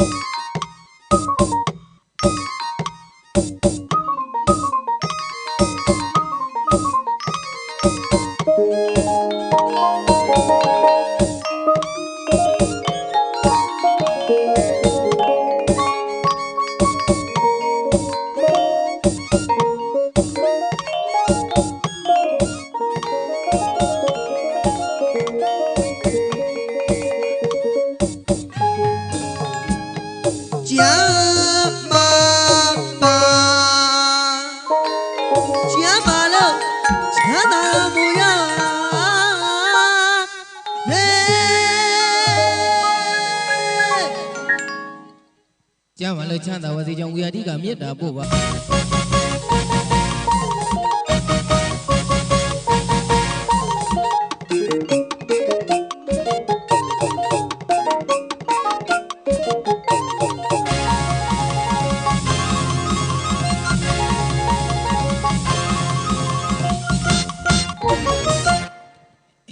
Música ကျမ်းမှာလည်းချမ်းသာပါစေကြောင်းဝိဟာတိကမေတ္တာပို့ပါ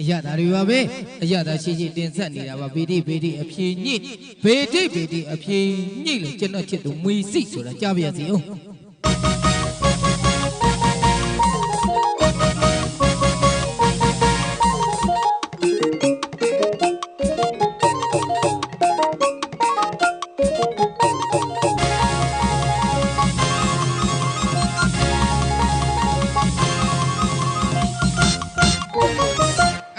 အရသာတွေပါပဲအရသာရှိရှိတင်ဆက်နေတာပါဗေဒိဗေဒိအဖြေညိဗေဒိဗေဒိအဖြေညိလို့ကျွန်တော်ချစ်သူမွေစိဆိုတာကြားပါရစေအောင် အ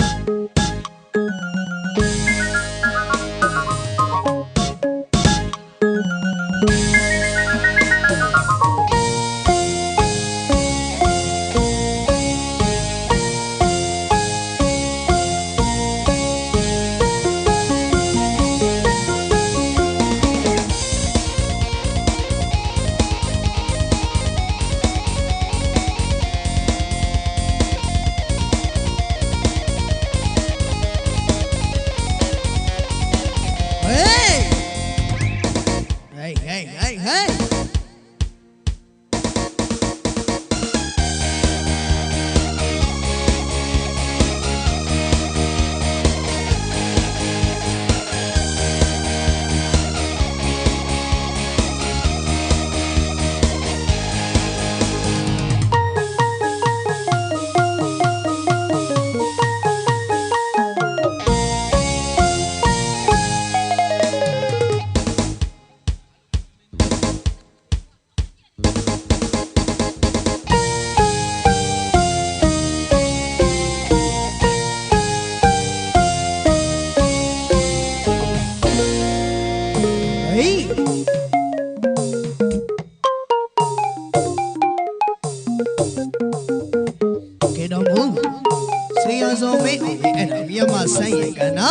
ဟေးကဲတော့မူစေရစောမေးအောင်လေအဲ့ဒါမြတ်မဆိုင်ရကနာ